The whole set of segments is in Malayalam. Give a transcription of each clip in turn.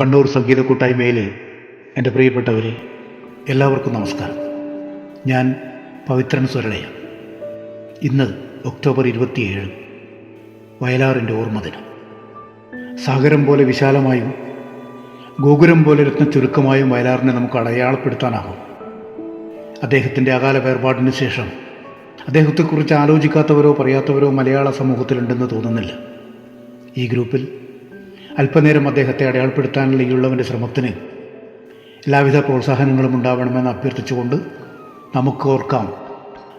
കണ്ണൂർ സംഗീത കൂട്ടായ്മയിലെ എന്റെ പ്രിയപ്പെട്ടവരെ എല്ലാവർക്കും നമസ്കാരം. ഞാൻ പവിത്രൻ സ്വരളയ ഇന്ന് ഒക്ടോബർ ഇരുപത്തിയേഴ് വയലാറിന്റെ ഓർമ്മദിനം സാഗരം പോലെ വിശാലമായും ഗോകുരം പോലെ രത്ന ചുരുക്കമായും വയലാറിനെ നമുക്ക് അടയാളപ്പെടുത്താനാകും. അദ്ദേഹത്തിന്റെ അകാല വേർപാടിന് ശേഷം അദ്ദേഹത്തെക്കുറിച്ച് ആലോചിക്കാത്തവരോ പറയാത്തവരോ മലയാള സമൂഹത്തിലുണ്ടെന്ന് തോന്നുന്നില്ല. ഈ ഗ്രൂപ്പിൽ അല്പനേരം അദ്ദേഹത്തെ അടയാളപ്പെടുത്താനുള്ള ഈ ഉള്ളവന്റെ ശ്രമത്തിന് എല്ലാവിധ പ്രോത്സാഹനങ്ങളും ഉണ്ടാവണമെന്ന് അഭ്യർത്ഥിച്ചുകൊണ്ട് നമുക്ക് ഓർക്കാം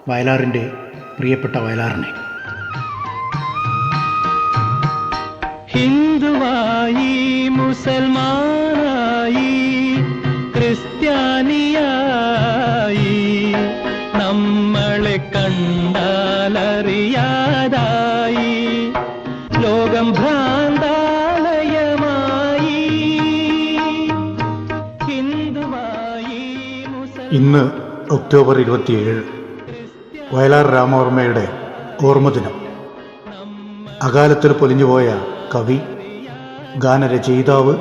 വയലാറിന്റെ പ്രിയപ്പെട്ട വയലാറിനെ. ഹിന്ദുവായി മുസൽമാനായി ക്രിസ്ത്യാനിയായി ഇന്ന് ഒക്ടോബർ ഇരുപത്തിയേഴ് വയലാർ രാമവർമ്മയുടെ ഓർമ്മദിനം. അകാലത്തിൽ പൊലിഞ്ഞുപോയ കവി ഗാനരചയിതാവ്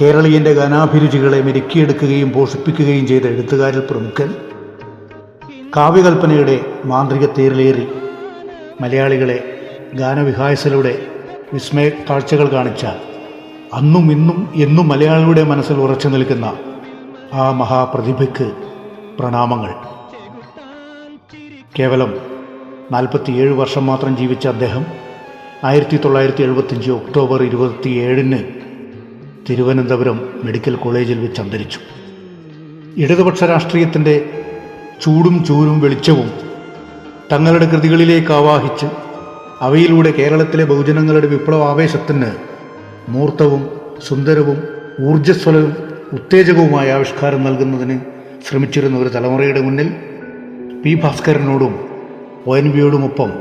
കേരളീയന്റെ ഗാനാഭിരുചികളെ മെരുക്കിയെടുക്കുകയും പോഷിപ്പിക്കുകയും ചെയ്ത എഴുത്തുകാരിൽ പ്രമുഖൻ കാവ്യകൽപ്പനയുടെ മാന്ത്രിക തേരിലേറി മലയാളികളെ ഗാനവിഹായസിലൂടെ വിസ്മയ കാഴ്ചകൾ കാണിച്ച അന്നും ഇന്നും എന്നും മലയാളിയുടെ മനസ്സിൽ ഉറച്ചു നിൽക്കുന്ന ആ മഹാപ്രതിഭയ്ക്ക് പ്രണാമങ്ങൾ. കേവലം നാൽപ്പത്തിയേഴ് വർഷം മാത്രം ജീവിച്ച അദ്ദേഹം ആയിരത്തി തൊള്ളായിരത്തി എഴുപത്തിയഞ്ച് ഒക്ടോബർ ഇരുപത്തിയേഴിന് തിരുവനന്തപുരം മെഡിക്കൽ കോളേജിൽ വെച്ച് അന്തരിച്ചു. ഇടതുപക്ഷ രാഷ്ട്രീയത്തിന്റെ ചൂടും ചൂരും വെളിച്ചവും തങ്ങളുടെ കൃതികളിലേക്ക് ആവാഹിച്ച് അവയിലൂടെ കേരളത്തിലെ ബഹുജനങ്ങളുടെ വിപ്ലവാവേശത്തിന് മൂർത്തവും സുന്ദരവും ഊർജസ്വലവും ഉത്തേജകവുമായ ആവിഷ്കാരം നൽകുന്നതിന് ശ്രമിച്ചിരുന്ന ഒരു തലമുറയുടെ മുന്നിൽ പി ഭാസ്കരനോടും ഒ എൻ വിയോടുമൊപ്പം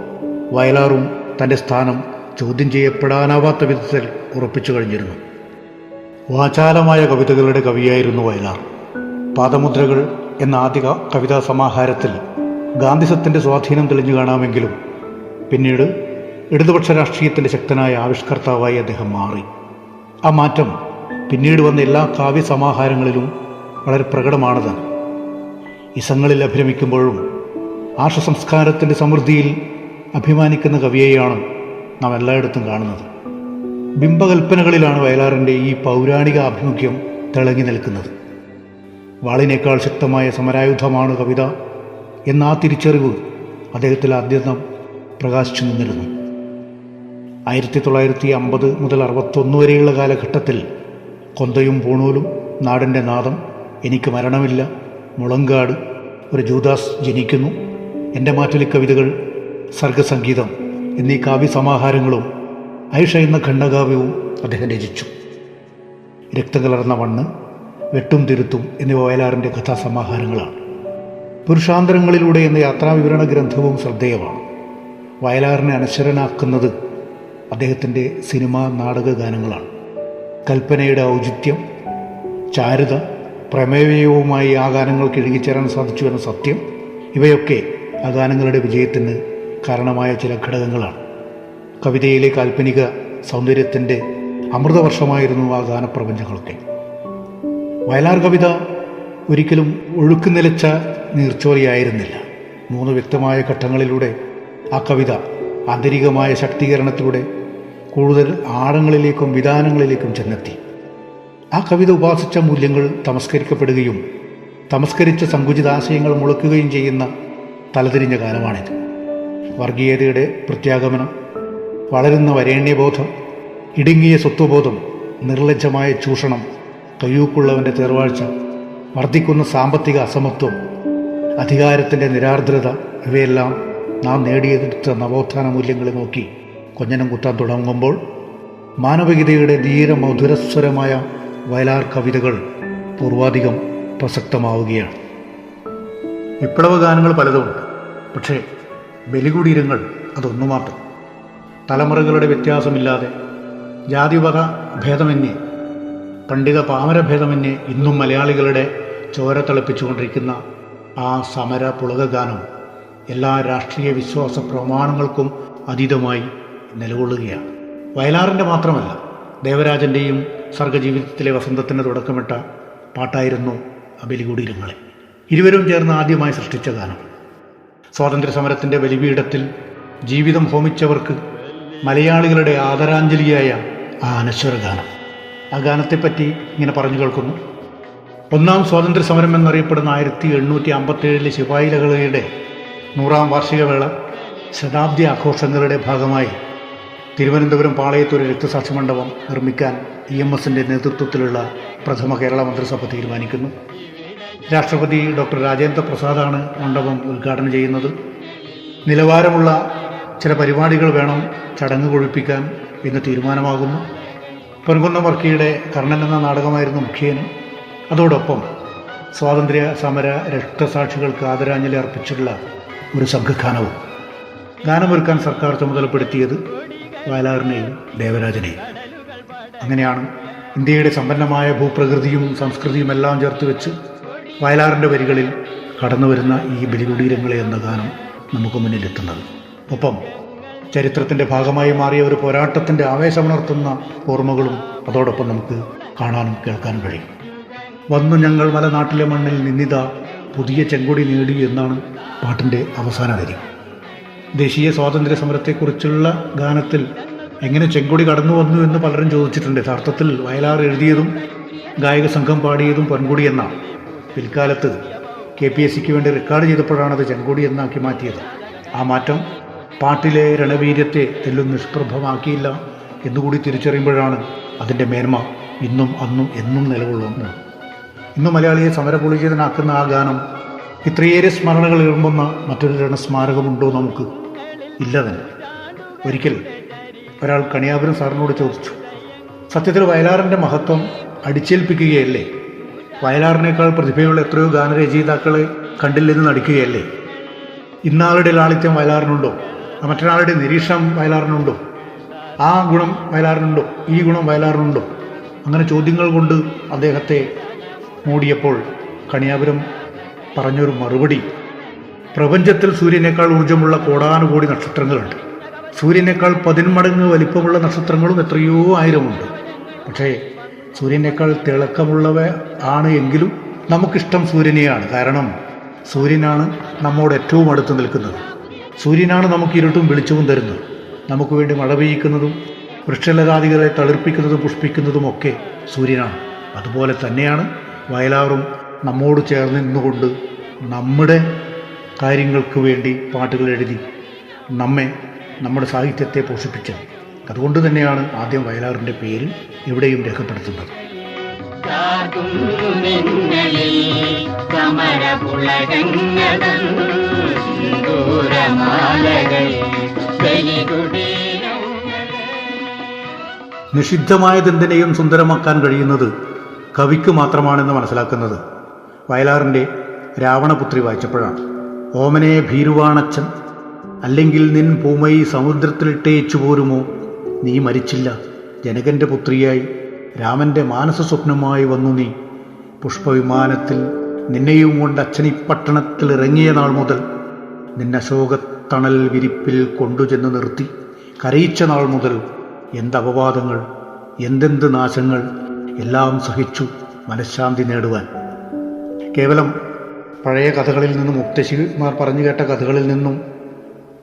വയലാറും തന്റെ സ്ഥാനം ചോദ്യം ചെയ്യപ്പെടാനാവാത്ത വിധത്തിൽ ഉറപ്പിച്ചു കഴിഞ്ഞിരുന്നു. വാചാലമായ കവിതകളുടെ കവിയായിരുന്നു വയലാർ. പാദമുദ്രകൾ എന്ന ആദ്യ കവിതാ സമാഹാരത്തിൽ ഗാന്ധിസത്തിന്റെ സ്വാധീനം തെളിഞ്ഞു കാണാമെങ്കിലും പിന്നീട് ഇടതുപക്ഷ രാഷ്ട്രീയത്തിന്റെ ശക്തനായ ആവിഷ്കർത്താവായി അദ്ദേഹം മാറി. ആ മാറ്റം പിന്നീട് വന്ന എല്ലാ കാവ്യസമാഹാരങ്ങളിലും വളരെ പ്രകടമാണത്. ഇസങ്ങളിൽ അഭിരമിക്കുമ്പോഴും ആർഷസംസ്കാരത്തിന്റെ സമൃദ്ധിയിൽ അഭിമാനിക്കുന്ന കവിയെയാണ് നാം എല്ലായിടത്തും കാണുന്നത്. ബിംബകൽപ്പനകളിലാണ് വയലാറിന്റെ ഈ പൗരാണിക ആഭിമുഖ്യം തിളങ്ങി നിൽക്കുന്നത്. വാളിനേക്കാൾ ശക്തമായ സമരായുധമാണ് കവിത എന്ന ആ തിരിച്ചറിവ് അദ്ദേഹത്തിൽ ആദ്യം പ്രകാശിച്ചു നിന്നിരുന്നു. ആയിരത്തി തൊള്ളായിരത്തി അമ്പത് മുതൽ അറുപത്തൊന്ന് വരെയുള്ള കാലഘട്ടത്തിൽ കൊന്തയും പൂണൂലും നാടിന്റെ നാദം എനിക്ക് മരണമില്ല. മുളങ്കാട് ഒരു ജൂദാസ് ജനിക്കുന്നു. എന്റെ മാറ്റുലി കവിതകൾ സർഗസംഗീതം എന്നീ കാവ്യസമാഹാരങ്ങളും ഐഷ എന്ന ഖണ്ഡകാവ്യവും അദ്ദേഹം രചിച്ചു. രക്തം കലർന്ന മണ്ണ് വെട്ടും തിരുത്തും എന്നിവ വയലാറിന്റെ കഥാസമാഹാരങ്ങളാണ്. പുരുഷാന്തരങ്ങളിലൂടെ എന്ന യാത്രാവിവരണ ഗ്രന്ഥവും ശ്രദ്ധേയമാണ്. വയലാറിനെ അനശ്വരനാക്കുന്നത് അദ്ദേഹത്തിന്റെ സിനിമാ നാടക ഗാനങ്ങളാണ് കൽപ്പനയുടെ ഔചിത്യം ചാരുത പ്രമേയവുമായി ആ ഗാനങ്ങൾക്ക് സാധിച്ചു എന്ന സത്യം ഇവയൊക്കെ ആ ഗാനങ്ങളുടെ വിജയത്തിന് കാരണമായ ചില ഘടകങ്ങളാണ്. കവിതയിലെ കാൽപ്പനിക സൗന്ദര്യത്തിന്റെ അമൃതവർഷമായിരുന്നു ആ ഗാനപ്രപഞ്ചങ്ങളൊക്കെ. വയലാർ കവിത ഒരിക്കലും ഒഴുക്ക് നിലച്ച നീർച്ചോലിയായിരുന്നില്ല. മൂന്ന് വ്യക്തമായ ഘട്ടങ്ങളിലൂടെ ആ കവിത ആന്തരികമായ ശക്തീകരണത്തിലൂടെ കൂടുതൽ ആഴങ്ങളിലേക്കും വിധാനങ്ങളിലേക്കും ചെന്നെത്തി. ആ കവിത ഉപാസിച്ച മൂല്യങ്ങൾ തമസ്കരിക്കപ്പെടുകയും തമസ്കരിച്ച സങ്കുചിതാശയങ്ങൾ മുളക്കുകയും ചെയ്യുന്ന തലതിരിഞ്ഞ കാലമാണിത് വർഗീയതയുടെ പ്രത്യാഗമനം വളരുന്ന വരേണ്യബോധം ഇടുങ്ങിയ സ്വത്വബോധം നിർലജ്ജമായ ചൂഷണം കയ്യൂക്കുള്ളവന്റെ തേർവാഴ്ച വർദ്ധിക്കുന്ന സാമ്പത്തിക അസമത്വം അധികാരത്തിന്റെ നിരാർദ്രത ഇവയെല്ലാം നാം നേടിയെടുത്ത നവോത്ഥാന മൂല്യങ്ങളെ നോക്കി കൊഞ്ഞനം കുത്താൻ തുടങ്ങുമ്പോൾ മാനവികതയുടെ ധീര മധുരസ്വരമായ വയലാർ കവിതകൾ പൂർവാധികം പ്രസക്തമാവുകയാണ്. വിപ്ലവ ഗാനങ്ങൾ പലതുമുണ്ട് പക്ഷേ ബലികുടീരങ്ങൾ അതൊന്നു മാത്രം തലമുറകളുടെ വ്യത്യാസമില്ലാതെ ജാതിവക ഭേദമന്യേ പണ്ഡിത പാമര ഭേദമന്യേ ഇന്നും മലയാളികളുടെ ചോര തിളപ്പിച്ചുകൊണ്ടിരിക്കുന്ന ആ സമര പുളക ഗാനം എല്ലാ രാഷ്ട്രീയ വിശ്വാസ പ്രമാണങ്ങൾക്കും അതീതമായി നിലകൊള്ളുകയാണ്. വയലാറിന്റെ മാത്രമല്ല ദേവരാജന്റെയും സർഗജീവിതത്തിലെ വസന്തത്തിന് തുടക്കമിട്ട പാട്ടായിരുന്നു അബലികുടീരങ്ങളെ. ഇരുവരും ചേർന്ന് ആദ്യമായി സൃഷ്ടിച്ച ഗാനം. സ്വാതന്ത്ര്യ സമരത്തിന്റെ ബലിപീഠത്തിൽ ജീവിതം ഹോമിച്ചവർക്ക് മലയാളികളുടെ ആദരാഞ്ജലിയായ ആ അനശ്വര ഗാനം. ആ ഗാനത്തെപ്പറ്റി ഇങ്ങനെ പറഞ്ഞു കേൾക്കുന്നു. ഒന്നാം സ്വാതന്ത്ര്യ സമരം എന്നറിയപ്പെടുന്ന ആയിരത്തി എണ്ണൂറ്റി അമ്പത്തേഴിലെ ശിപായി ലഹളയുടെ നൂറാം വാർഷികവേള ശതാബ്ദി ആഘോഷങ്ങളുടെ ഭാഗമായി തിരുവനന്തപുരം പാളയത്ത് ഒരു രക്തസാക്ഷി മണ്ഡപം നിർമ്മിക്കാൻ ഇ എം എസിന്റെ നേതൃത്വത്തിലുള്ള പ്രഥമ കേരള മന്ത്രിസഭ തീരുമാനിക്കുന്നു. രാഷ്ട്രപതി ഡോക്ടർ രാജേന്ദ്ര പ്രസാദാണ് മണ്ഡപം ഉദ്ഘാടനം ചെയ്യുന്നത്. നിലവാരമുള്ള ചില പരിപാടികൾ വേണം ചടങ്ങ് കൊഴിപ്പിക്കാൻ എന്ന് തീരുമാനമാകുന്നു. പൊൻകുന്നം വർക്കിയുടെ കർണൻ എന്ന നാടകമായിരുന്നു മുഖ്യേന. അതോടൊപ്പം സ്വാതന്ത്ര്യ സമര രക്തസാക്ഷികൾക്ക് ആദരാഞ്ജലി അർപ്പിച്ചുള്ള ഒരു സംഘഗാനവും ഗാനമൊരുക്കാൻ സർക്കാർ ചുമതലപ്പെടുത്തിയത് വയലാറിനെയും ദേവരാജനെയും. അങ്ങനെയാണ് ഇന്ത്യയുടെ സമ്പന്നമായ ഭൂപ്രകൃതിയും സംസ്കൃതിയും എല്ലാം ചേർത്ത് വെച്ച് വയലാറിന്റെ വരികളിൽ കടന്നു വരുന്ന ഈ ബലികുടീരങ്ങളെ എന്ന ഗാനം നമുക്ക് മുന്നിലെത്തുന്നത്. ഒപ്പം ചരിത്രത്തിന്റെ ഭാഗമായി മാറിയ ഒരു പോരാട്ടത്തിന്റെ ആവേശമുണർത്തുന്ന ഓർമ്മകളും അതോടൊപ്പം നമുക്ക് കാണാനും കേൾക്കാനും കഴിയും. വന്നു ഞങ്ങൾ മലനാട്ടിലെ മണ്ണിൽ നിന്നിത പുതിയ ചെങ്കൊടി നേടി എന്നാണ് പാട്ടിന്റെ അവസാന വരി. ദേശീയ സ്വാതന്ത്ര്യ സമരത്തെക്കുറിച്ചുള്ള ഗാനത്തിൽ എങ്ങനെ ചെങ്കൊടി കടന്നു വന്നു എന്ന് പലരും ചോദിച്ചിട്ടുണ്ട്. യഥാർത്ഥത്തിൽ വയലാർ എഴുതിയതും ഗായക സംഘം പാടിയതും പൊൻകുടി എന്ന പിൽക്കാലത്ത് കെ പി എസ് സിക്ക് വേണ്ടി റെക്കോർഡ് ചെയ്തപ്പോഴാണ് അത് ചെങ്കൊടി എന്നാക്കി മാറ്റിയത്. ആ മാറ്റം പാട്ടിലെ രണവീര്യത്തെ തെല്ലും നിഷ്പ്രഭമാക്കിയില്ല എന്നുകൂടി തിരിച്ചറിയുമ്പോഴാണ് അതിന്റെ മേന്മ ഇന്നും അന്നും എന്നും നിലകൊള്ളുന്നത്. ഇന്നും മലയാളിയെ സമരപൊളിചിതനാക്കുന്ന ആ ഗാനം ഇത്രയേറെ സ്മരണകൾ എഴുമ്പുന്ന മറ്റൊരു സ്മാരകമുണ്ടോ നമുക്ക്? ഇല്ല തന്നെ. ഒരിക്കൽ ഒരാൾ കണിയാപുരം സാറിനോട് ചോദിച്ചു സത്യത്തിൽ വയലാറിന്റെ മഹത്വം അടിച്ചേൽപ്പിക്കുകയല്ലേ? വയലാറിനേക്കാൾ പ്രതിഭയുള്ള എത്രയോ ഗാനരചയിതാക്കളെ കണ്ടില്ലെന്ന് നടിക്കുകയല്ലേ? ഇന്നാളുടെ ലാളിത്യം വയലാറിനുണ്ടോ? മറ്റൊരാളുടെ നിരീക്ഷണം വയലാറിനുണ്ടോ? ആ ഗുണം വയലാറിനുണ്ടോ? ഈ ഗുണം വയലാറിനുണ്ടോ? അങ്ങനെ ചോദ്യങ്ങൾ കൊണ്ട് അദ്ദേഹത്തെ മൂടിയപ്പോൾ കണിയാപുരം പറഞ്ഞൊരു മറുപടി. പ്രപഞ്ചത്തിൽ സൂര്യനേക്കാൾ ഊർജമുള്ള കോടാനുകോടി നക്ഷത്രങ്ങളുണ്ട്. സൂര്യനേക്കാൾ പതിന്മടങ്ങ് വലിപ്പമുള്ള നക്ഷത്രങ്ങളും എത്രയോ ആയിരമുണ്ട്. പക്ഷേ സൂര്യനേക്കാൾ തിളക്കമുള്ളവ ആണ് എങ്കിലും നമുക്കിഷ്ടം സൂര്യനെയാണ്. കാരണം സൂര്യനാണ് നമ്മോട് ഏറ്റവും അടുത്ത് നിൽക്കുന്നത്. സൂര്യനാണ് നമുക്ക് ഇരുട്ടും വെളിച്ചവും തരുന്നത്. നമുക്ക് വേണ്ടി മഴ പെയ്യിക്കുന്നതും വൃക്ഷലതാദികളെ തളിർപ്പിക്കുന്നതും പുഷ്പിക്കുന്നതും ഒക്കെ സൂര്യനാണ്. അതുപോലെ തന്നെയാണ് വയലാറും നമ്മോട് ചേർന്ന് നിന്നുകൊണ്ട് നമ്മുടെ കാര്യങ്ങൾക്ക് വേണ്ടി പാട്ടുകൾ എഴുതി നമ്മെ നമ്മുടെ സാഹിത്യത്തെ പോഷിപ്പിച്ചത് അതുകൊണ്ട് തന്നെയാണ് ആദ്യം വയലാറിന്റെ പേര് എവിടെയും രേഖപ്പെടുത്തുന്നത്. നിഷിദ്ധമായതെന്തിനേയും സുന്ദരമാക്കാൻ കഴിയുന്നത് കവിക്ക് മാത്രമാണെന്ന് മനസ്സിലാക്കുന്നത് വയലാറിന്റെ രാവണപുത്രി വായിച്ചപ്പോഴാണ്. ഓമനെ ഭീരുവാണച്ചൻ അല്ലെങ്കിൽ നിൻ പൂമൈ സമുദ്രത്തിലിട്ടേച്ചു പോരുമോ? നീ മരിച്ചില്ല ജനകന്റെ പുത്രിയായി രാമന്റെ മാനസ സ്വപ്നമായി വന്നു നീ. പുഷ്പവിമാനത്തിൽ നിന്നെയും കൊണ്ട് അച്ഛനി പട്ടണത്തിൽ ഇറങ്ങിയ നാൾ മുതൽ നിന്നെ അശോകത്തണൽ വിരിപ്പിൽ കൊണ്ടുചെന്ന് നിർത്തി. കരയിച്ച നാൾ മുതൽ എന്ത് അപവാദങ്ങൾ എന്തെന്ത് നാശങ്ങൾ എല്ലാം സഹിച്ചു മനഃശാന്തി നേടുവാൻ. കേവലം പഴയ കഥകളിൽ നിന്നും മുക്തശിമാർ പറഞ്ഞു കേട്ട കഥകളിൽ നിന്നും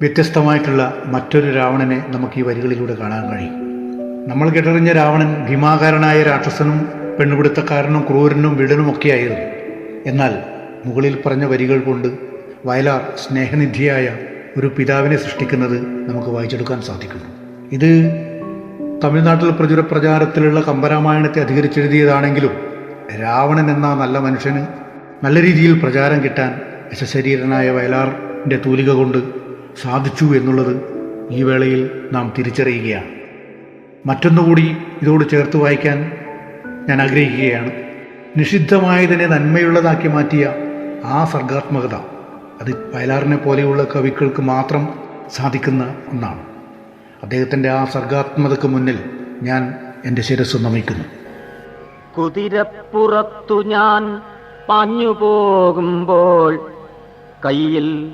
വ്യത്യസ്തമായിട്ടുള്ള മറ്റൊരു രാവണനെ നമുക്ക് ഈ വരികളിലൂടെ കാണാൻ കഴിയും. നമ്മൾ കേട്ടറിഞ്ഞ രാവണൻ ഭീമാകാരനായ രാക്ഷസനും പെണ്ണുപിടുത്തക്കാരനും ക്രൂരനും വിടനും ഒക്കെയായിരുന്നു. എന്നാൽ മുകളിൽ പറഞ്ഞ വരികൾ കൊണ്ട് വയലാർ സ്നേഹനിധിയായ ഒരു പിതാവിനെ സൃഷ്ടിക്കുന്നത് നമുക്ക് വായിച്ചെടുക്കാൻ സാധിക്കുന്നു. ഇത് തമിഴ്നാട്ടിൽ പ്രചുര പ്രചാരത്തിലുള്ള കമ്പരാമായണത്തെ അധികരിച്ചെഴുതിയതാണെങ്കിലും രാവണൻ എന്ന നല്ല മനുഷ്യന് നല്ല രീതിയിൽ പ്രചാരം കിട്ടാൻ യശശരീരനായ വയലാറിന്റെ തൂലിക കൊണ്ട് സാധിച്ചു എന്നുള്ളത് ഈ വേളയിൽ നാം തിരിച്ചറിയുകയാണ്. മറ്റൊന്നുകൂടി ഇതോട് ചേർത്ത് വായിക്കാൻ ഞാൻ ആഗ്രഹിക്കുകയാണ്. നിഷിദ്ധമായതിനെ നന്മയുള്ളതാക്കി മാറ്റിയ ആ സർഗാത്മകത അത് വയലാറിനെ പോലെയുള്ള കവികൾക്ക് മാത്രം സാധിക്കുന്ന ഒന്നാണ്. അദ്ദേഹത്തിന്റെ ആ സർഗാത്മകതയ്ക്ക് മുന്നിൽ ഞാൻ എന്റെ ശിരസ് നമിക്കുന്നു. കുതിരപ്പുറത്തു ഞാൻ പാഞ്ഞു പോകുമ്പോൾ കയ്യിൽ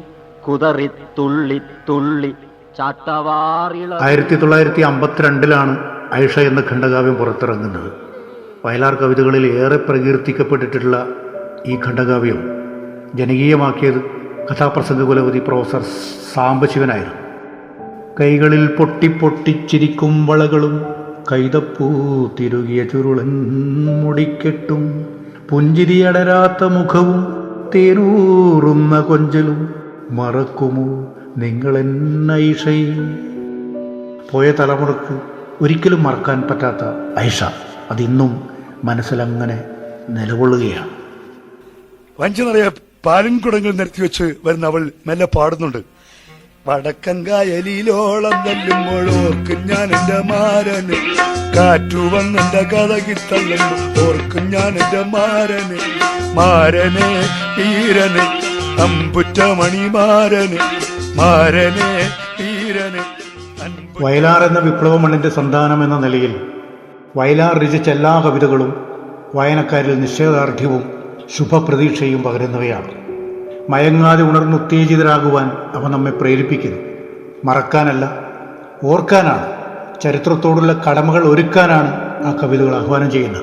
കുതറി തുള്ളി തുള്ളി ചാട്ടവാറിള ആയിരത്തി തൊള്ളായിരത്തി അമ്പത്തിരണ്ടിലാണ് ഐഷ എന്ന ഖണ്ഡകാവ്യം പുറത്തിറങ്ങുന്നത്. വയലാർ കവിതകളിൽ ഏറെ പ്രകീർത്തിക്കപ്പെട്ടിട്ടുള്ള ഈ ഖണ്ഡകാവ്യം ജനകീയമാക്കിയത് കഥാപ്രസംഗ കുലപതി പ്രൊഫസർ സാംബശിവനായിരുന്നു. കൈകളിൽ പൊട്ടിപ്പൊട്ടിച്ചിരിക്കും വളകളും കൈതപ്പൂ തിരുകിയ ചുരുളൻ മുടിക്കെട്ടും പുഞ്ചിരിയടരാത്ത മുഖവും തേരൂറുന്ന കൊഞ്ചലും മറക്കുമോ നിങ്ങൾ നിങ്ങളെന്നൈഷയെ പോയ തലമുറയ്ക്ക് ഒരിക്കലും മറക്കാൻ പറ്റാത്ത ഐഷ അതിന്നും മനസ്സിലങ്ങനെ നിലകൊള്ളുകയാണ്. വഞ്ചി നിറയെ പാലും കുടങ്ങൾ നിരത്തി വെച്ച് വരുന്ന അവൾ മെല്ലെ പാടുന്നുണ്ട്. വടക്കങ്കായലിലോളം തല്ലുമ്പോൾ ഓർക്കും ഞാൻ എന്റെ മാരന്. കാറ്റു വന്നെന്റെ കഥകി തള്ളുമ്പോൾ ഓർക്കും ഞാൻ എന്റെ മാരന്. മാരനെ ഈരന് അമ്പുറ്റ മണിമാരന് മാരനെ ഈരന് വയലാർ എന്ന വിപ്ലവ മണ്ണിന്റെ സന്താനം എന്ന നിലയിൽ വയലാർ രചിച്ച എല്ലാ കവിതകളും വായനക്കാരിൽ നിശ്ചയദാർഢ്യവും ശുഭപ്രതീക്ഷയും പകരുന്നവയാണ്. മയങ്ങാതെ ഉണർന്ന് ഉത്തേജിതരാകുവാൻ അവ നമ്മെ പ്രേരിപ്പിക്കുന്നു. മറക്കാനല്ല ഓർക്കാനാണ്. ചരിത്രത്തോടുള്ള കടമകൾ ഒരുക്കാനാണ് ആ കവിതകൾ ആഹ്വാനം ചെയ്യുന്നത്.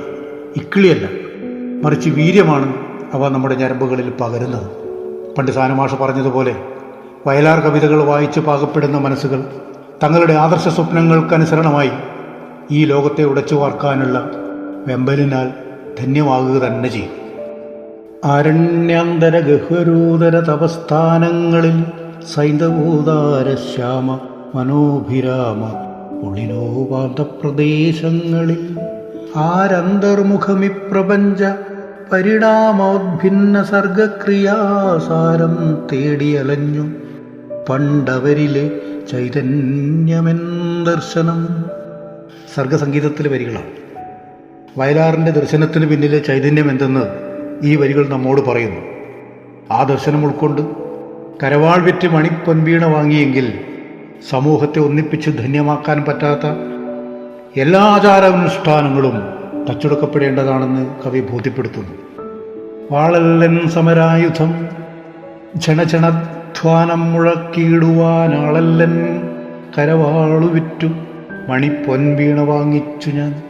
ഇക്കിളിയല്ല മറിച്ച് വീര്യമാണ് അവ നമ്മുടെ ഞരമ്പുകളിൽ പകരുന്നത്. പണ്ട് സാനുമാഷ പറഞ്ഞതുപോലെ വയലാർ കവിതകൾ വായിച്ച് പാകപ്പെടുന്ന മനസ്സുകൾ തങ്ങളുടെ ആദർശ സ്വപ്നങ്ങൾക്കനുസരണമായി ഈ ലോകത്തെ ഉടച്ചു വാർക്കാനുള്ള വെമ്പലിനാൽ ധന്യമാകുക തന്നെ ചെയ്യും. ആരണ്യാന്തര ഗഹ്വരൂതര തപസ്ഥാനങ്ങളിൽ സൈന്ധവൂതാര ശ്യാമ മനോഭിരാമ ഉള്ളിലോപാന്ത ആരന്തർമുഖമിപ്രപഞ്ച ആരന്തർമുഖമി പ്രപഞ്ച പരിണാമോദ്ഭിന്ന സർഗക്രിയാസാരം തേടിയലഞ്ഞു. പണ്ടവരിലെ ചൈതന്യമെൻ ദർശനം. സർഗസംഗീതത്തിലെ വരികളാണ്. വയലാറിന്റെ ദർശനത്തിന് പിന്നിലെ ചൈതന്യം എന്തെന്ന് ഈ വരികൾ നമ്മോട് പറയുന്നു. ആ ദർശനം ഉൾക്കൊണ്ട് കരവാൾ വിറ്റ് മണിപ്പൊൻവീണ വാങ്ങിയെങ്കിൽ സമൂഹത്തെ ഒന്നിപ്പിച്ച് ധന്യമാക്കാൻ പറ്റാത്ത എല്ലാ ആചാരാനുഷ്ഠാനങ്ങളും തച്ചെടുക്കപ്പെടേണ്ടതാണെന്ന് കവി ബോധ്യപ്പെടുത്തുന്നു. വാളല്ലൻ സമരായുധം ക്ഷണക്ഷണധ്വാനം മുഴക്കിയിടുവാനാളല്ലൻ കരവാളു വിറ്റു മണിപ്പൊൻവീണ വാങ്ങിച്ചു ഞാൻ.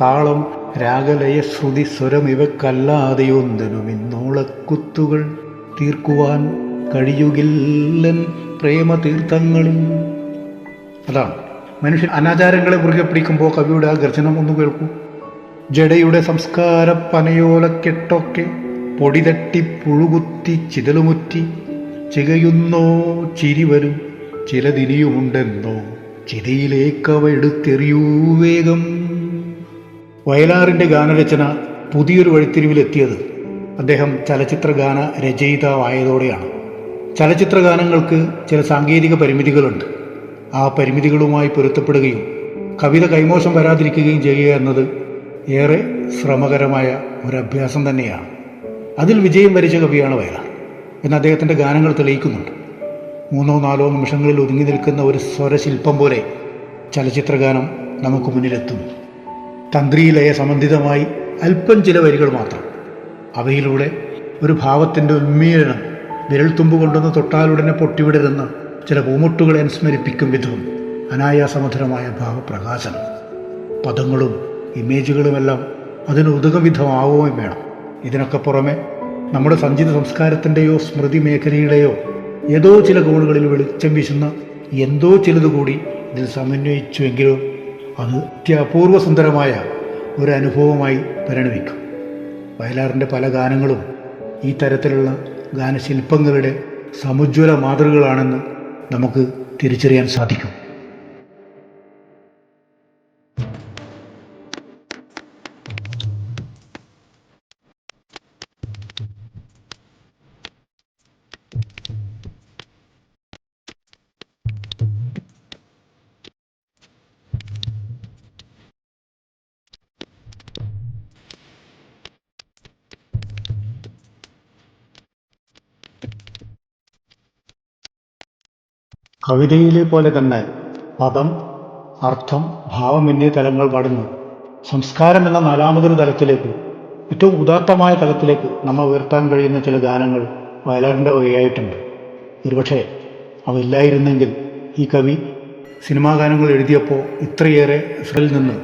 താളം രാഗലയ ശ്രുതി സ്വരം ഇവക്കല്ലാതെയൊന്നിനും ഇന്നോളക്കുത്തുകൾ തീർക്കുവാൻ കഴിയുകില്ലൻ പ്രേമ തീർത്ഥങ്ങളിൽ അതാണ്. മനുഷ്യൻ അനാചാരങ്ങളെ മുറുകെ പിടിക്കുമ്പോൾ കവിയുടെ ആ ഗർജനം ഒന്ന് കേൾക്കൂ. ജഡയുടെ സംസ്കാര പനയോലക്കെട്ടൊക്കെ പൊടിതട്ടി പുഴുകുത്തി ചിതലുമുറ്റി ചികയുന്നോ ചിരി വരും ചിലതിനിയുമുണ്ടെന്നോ ചിതയിലേക്കവ എടുത്തെറിയൂ വേഗം. വയലാറിന്റെ ഗാനരചന പുതിയൊരു വഴിത്തിരിവിലെത്തിയത് അദ്ദേഹം ചലച്ചിത്ര ഗാന രചയിതാവായതോടെയാണ്. ചലച്ചിത്ര ഗാനങ്ങൾക്ക് ചില സാങ്കേതിക പരിമിതികളുണ്ട്. ആ പരിമിതികളുമായി പൊരുത്തപ്പെടുകയും കവിത കൈമോശം വരാതിരിക്കുകയും ചെയ്യുക എന്നത് ഏറെ ശ്രമകരമായ ഒരു അഭ്യാസം തന്നെയാണ്. അതിൽ വിജയം വരിച്ച കവിയാണ് വയലാർ എന്ന് അദ്ദേഹത്തിന്റെ ഗാനങ്ങൾ തെളിയിക്കുന്നുണ്ട്. മൂന്നോ നാലോ നിമിഷങ്ങളിൽ ഒതുങ്ങി നിൽക്കുന്ന ഒരു സ്വരശില്പം പോലെ ചലച്ചിത്രഗാനം നമുക്ക് മുന്നിലെത്തുന്നു. തന്ത്രിയിലയ സംബന്ധിതമായി അല്പം ചില വരികൾ മാത്രം. അവയിലൂടെ ഒരു ഭാവത്തിന്റെ ഉന്മീലനം വിരൽത്തുമ്പ് കൊണ്ടുവന്ന് തൊട്ടാലുടനെ പൊട്ടിവിടരുന്ന ചില പൂമുട്ടുകളെ അനുസ്മരിപ്പിക്കും വിധം അനായാസമധുരമായ ഭാവപ്രകാശനം. പദങ്ങളും ഇമേജുകളുമെല്ലാം അതിന് ഉദകവിധമാവുകയും വേണം. ഇതിനൊക്കെ പുറമെ നമ്മുടെ സഞ്ചിത സംസ്കാരത്തിന്റെയോ സ്മൃതി മേഖലയുടെയോ ഏതോ ചില കോണുകളിൽ വെളിച്ചം വീശുന്ന എന്തോ ചിലതുകൂടി ഇതിൽ സമന്വയിച്ചുവെങ്കിലോ അത് അത്യപൂർവ സുന്ദരമായ ഒരു അനുഭവമായി പരിണമിക്കും. വയലാറിന്റെ പല ഗാനങ്ങളും ഈ തരത്തിലുള്ള ഗാനശില്പങ്ങളുടെ സമുജ്വല മാതൃകകളാണെന്ന് നമുക്ക് തിരിച്ചറിയാൻ സാധിക്കും. കവിതയിലെ പോലെ തന്നെ പദം അർത്ഥം ഭാവം എന്നീ തലങ്ങൾ പാടുന്നു. സംസ്കാരം എന്ന നാലാമതൊരു തലത്തിലേക്ക് ഏറ്റവും ഉദാത്തമായ തലത്തിലേക്ക് നമ്മൾ ഉയർത്താൻ കഴിയുന്ന ചില ഗാനങ്ങൾ വയലാറിന്റെ വഴിയായിട്ടുണ്ട് ഒരുപക്ഷെ അവയില്ലായിരുന്നെങ്കിൽ ഈ കവി സിനിമാ ഗാനങ്ങൾ എഴുതിയപ്പോൾ ഇത്രയേറെ ഇസ്രയിൽ നിന്ന്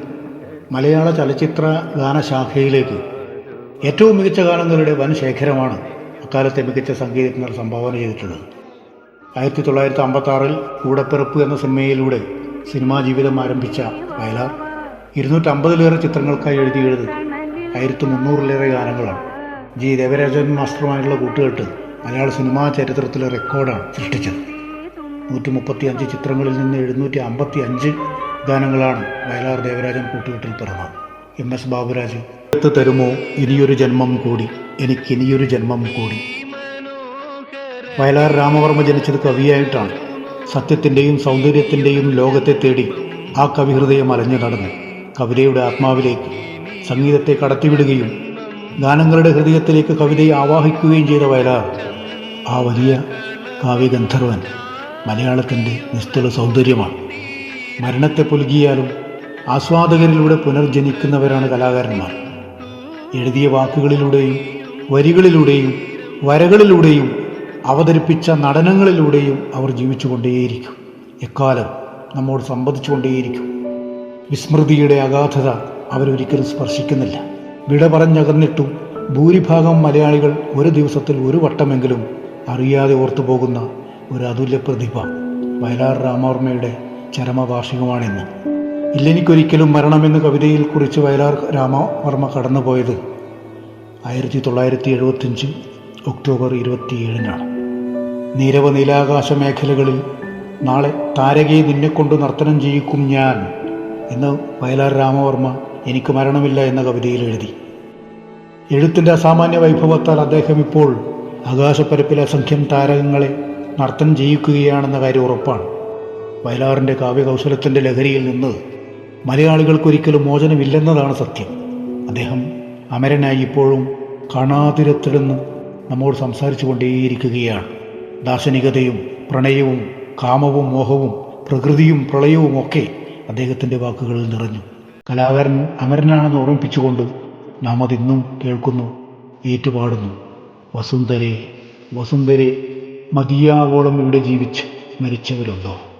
മലയാള ചലച്ചിത്ര ഗാനശാഖയിലേക്ക് ഏറ്റവും മികച്ച ഗാനങ്ങളുടെ വൻ ശേഖരമാണ് അക്കാലത്തെ മികച്ച സംഗീതജ്ഞർ സംഭാവന ചെയ്തിട്ടുള്ളത്. ആയിരത്തി തൊള്ളായിരത്തി അമ്പത്തി ആറിൽ കൂടപ്പിറപ്പ് എന്ന സിനിമയിലൂടെ സിനിമാ ജീവിതം ആരംഭിച്ച വയലാർ ഇരുന്നൂറ്റമ്പതിലേറെ ചിത്രങ്ങൾക്കായി എഴുതിയത് ആയിരത്തി മുന്നൂറിലേറെ ഗാനങ്ങളാണ്. ജി. ദേവരാജൻ മാസ്റ്ററുമായുള്ള കൂട്ടുകെട്ട് മലയാള സിനിമാ ചരിത്രത്തിലെ റെക്കോർഡാണ് സൃഷ്ടിച്ചത്. നൂറ്റി മുപ്പത്തി അഞ്ച് ചിത്രങ്ങളിൽ നിന്ന് എഴുന്നൂറ്റി അമ്പത്തി അഞ്ച് ഗാനങ്ങളാണ് വയലാർ ദേവരാജൻ കൂട്ടുകെട്ടിൽ പിറന്നത് എം. എസ്. ബാബുരാജ് "എടുത്ത് തരുമോ? ഇനിയൊരു ജന്മം കൂടി. എനിക്കിനിയൊരു ജന്മം കൂടി. വയലാർ രാമവർമ്മ ജനിച്ചത് കവിയായിട്ടാണ്. സത്യത്തിന്റെയും സൗന്ദര്യത്തിന്റെയും ലോകത്തെ തേടി ആ കവിഹൃദയം അലഞ്ഞു നടന്നു. കവിതയുടെ ആത്മാവിലേക്ക് സംഗീതത്തെ കടത്തിവിടുകയും ഗാനങ്ങളുടെ ഹൃദയത്തിലേക്ക് കവിതയെ ആവാഹിക്കുകയും ചെയ്ത വയലാർ ആ വലിയ കാവ്യഗന്ധർവൻ മലയാളത്തിന്റെ നിസ്തുല സൗന്ദര്യമാണ്. മരണത്തെ പുലുകിയാലും ആസ്വാദകരിലൂടെ പുനർജനിക്കുന്നവരാണ് കലാകാരന്മാർ. എഴുതിയ വാക്കുകളിലൂടെയും വരികളിലൂടെയും വരകളിലൂടെയും അവതരിപ്പിച്ച നടനങ്ങളിലൂടെയും അവർ ജീവിച്ചുകൊണ്ടേയിരിക്കും. എക്കാലം നമ്മോട് സംവദിച്ചുകൊണ്ടേയിരിക്കും. വിസ്മൃതിയുടെ അഗാധത അവരൊരിക്കലും സ്പർശിക്കുന്നില്ല. വിട പറഞ്ഞകന്നിട്ടും ഭൂരിഭാഗം മലയാളികൾ ഒരു ദിവസത്തിൽ ഒരു വട്ടമെങ്കിലും അറിയാതെ ഓർത്തു പോകുന്ന ഒരു അതുല്യ പ്രതിഭ വയലാർ രാമവർമ്മയുടെ ചരമവാർഷികമാണിന്ന്. ഇല്ലെനിക്കൊരിക്കലും മരണമെന്ന് കവിതയിൽ കുറിച്ച് വയലാർ രാമവർമ്മ കടന്നുപോയത് ആയിരത്തി തൊള്ളായിരത്തി എഴുപത്തിയഞ്ച് ഒക്ടോബർ ഇരുപത്തിയേഴിനാണ്. നീരവ നീലാകാശ മേഖലകളിൽ നാളെ താരകയെ നിന്നെക്കൊണ്ട് നർത്തനം ചെയ്യിക്കും ഞാൻ എന്ന് വയലാർ രാമവർമ്മ എനിക്ക് മരണമില്ല എന്ന കവിതയിൽ എഴുതി. എഴുത്തിന്റെ അസാമാന്യ വൈഭവത്താൽ അദ്ദേഹം ഇപ്പോൾ ആകാശപ്പരപ്പിലെ അസംഖ്യം താരകങ്ങളെ നർത്തനം ചെയ്യിക്കുകയാണെന്ന കാര്യം ഉറപ്പാണ്. വയലാറിന്റെ കാവ്യകൗശലത്തിന്റെ ലഹരിയിൽ നിന്ന് മലയാളികൾക്കൊരിക്കലും മോചനമില്ലെന്നതാണ് സത്യം. അദ്ദേഹം അമരനായി ഇപ്പോഴും കാണാതിരത്തിലെന്ന് നമ്മോട് സംസാരിച്ചു കൊണ്ടേയിരിക്കുകയാണ് ദാർശനികതയും പ്രണയവും കാമവും മോഹവും പ്രകൃതിയും പ്രളയവും ഒക്കെ അദ്ദേഹത്തിന്റെ വാക്കുകളിൽ നിറഞ്ഞു. കലാകാരൻ അമരനാണെന്ന് ഓർമ്മിപ്പിച്ചുകൊണ്ട് നാം അതിന്നും കേൾക്കുന്നു ഏറ്റുപാടുന്നു. വസുന്ധരെ വസുന്ധരെ മതിയാവോളം ഇവിടെ ജീവിച്ച് മരിച്ചവരുണ്ടോ?